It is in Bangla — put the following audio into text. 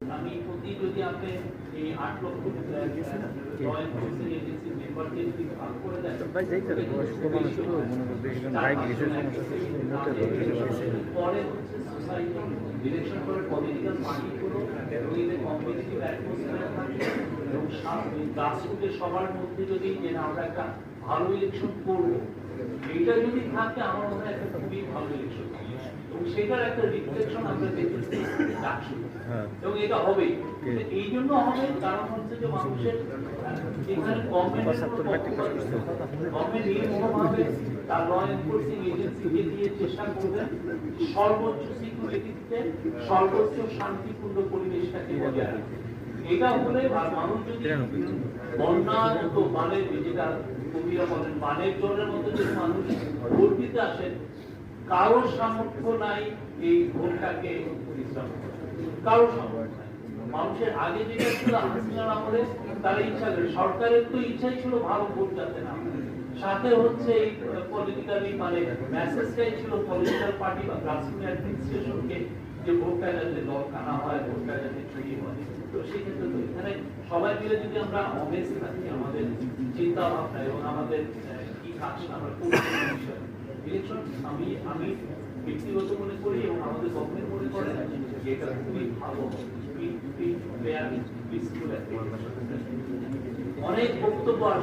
আমি প্রতি যদি আপনি এই আট লক্ষ করে মনে পরে সোসাইটি পলিটিক্যাল পার্টিগুলো এদের কম্পিটিটিভ অ্যাটমসফিয়ার থাকে এবং গ্রাসরুটে সবার মধ্যে যদি যে আমরা একটা ভালো ইলেকশন করব এইটা যদি থাকে আমার মনে হয় একটা খুবই ভালো ইলেকশন এবং সেটার একটা রিফ্লেকশন আমরা দেখেছি ডাকসু হ্যাঁ। এবং এটা হবেই। এই জন্য হবে কারণ হচ্ছে যে মানুষের এখানে পঁচাত্তর metric pass করছে। গভর্নমেন্ট নির্মমভাবে তার ল এনফোর্সিং এজেন্সিকে দিয়ে চেষ্টা করবেন সর্বোচ্চ সিকিউরিটিতে সর্বোচ্চ শান্তিপূর্ণ পরিবেশটাকে বজায় রাখতে। এটা হলে মানুষ যদি বন্যার মতো বানের যেটা কবিরা বলেন বানের জলের মতো যদি মানুষ দিতে আসেন কারোর সামর্থ্য নাই এই ভোটটাকে পরিশ্রম সামর্থ্য মানুষের আগে যেটা ছিল আমলে ইচ্ছা করে সরকারের তো ইচ্ছাই ছিল ভালো ভোট যাতে না সাথে হচ্ছে এই পলিটিক্যালি মানে মেসেজটাই ছিল পলিটিক্যাল পার্টি বা অ্যাডমিনিস্ট্রেশনকে যে ভোটটা যাতে হয়, ভোটটা যাতে চুরি হয় তো সেক্ষেত্রে তো এখানে সবাই মিলে যদি আমরা অনেস্ট থাকি, আমাদের চিন্তা ভাবনা এবং আমাদের কি কাজ আমরা ইলেকশন আমি আমি ব্যক্তিগত মনে করি এবং আমাদের গভর্নমেন্ট মনে করে যে এটা খুবই ভালো অনেক বক্তব্য আসছে